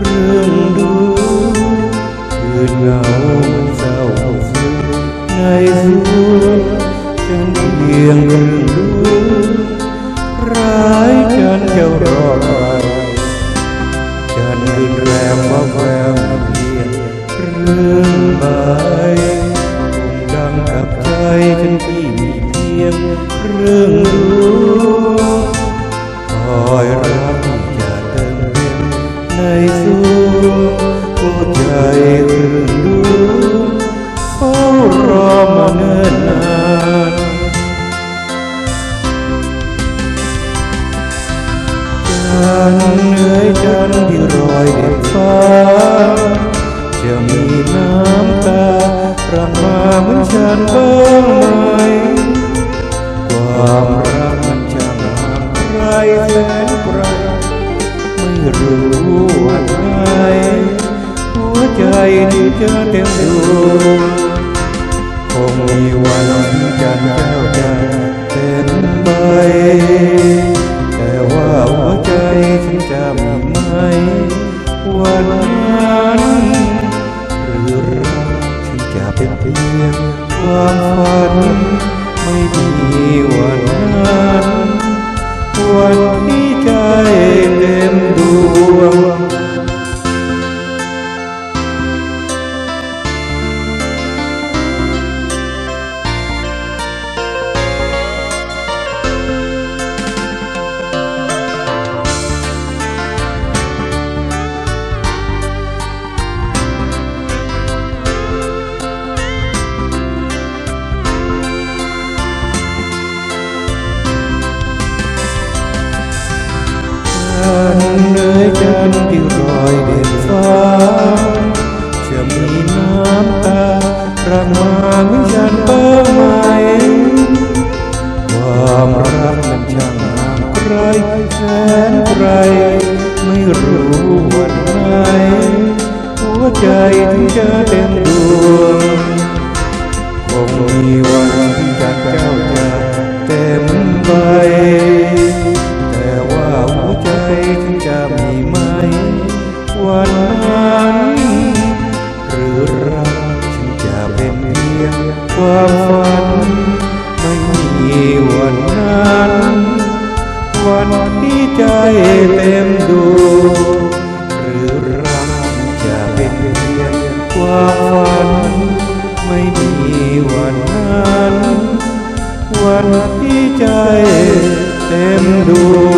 เรื่องดูคืนเงามันเศร้าซึ้งในสูงฉันเพียงเรื่องรู้ร้ายฉันจะรอดไปฉันคืนแรมว่าแววเพียงเรื่องใบคงดังกับใจฉันที่มีเพียงเรื่องรู้คอยรัก ในสวงหัวใจรึ่งดวงเฝ้ารอมาเนิ่นนานจันเหนื่อยจันที่รอยเด็ดฟ้า จะมีน้ำตาประมาเหมือนฉันบ้างไหมความรักมันช่างห่างไกลแสนไกล รู้วันไหนหัวใจที่เจะเต็มดวงคงมีวันที่จันทร์แก้วใจเต็มใบแต่ว่าหัวใจฉันจะมีไหมวันนั้นหรือรักฉันจะเป็นเพียงความฝันไม่มีวันนั้น็นพี่รอยเด่นฟ้าจะมีน้ำตาประมาเหมือนฉันบ้าไหมความรักมันช่างห่างไกลแสนไกลไม่รู้วันไหนหัวใจถึงจะเต็มดวงคงมีวันที่จันทร์เจ้า ความฝัน ไม่มีวันนั้น วันที่ใจเต็มดวงหรือรักจะเป็นเพียงความฝัน ไม่มีวันนั้น วันที่ใจเต็มดวง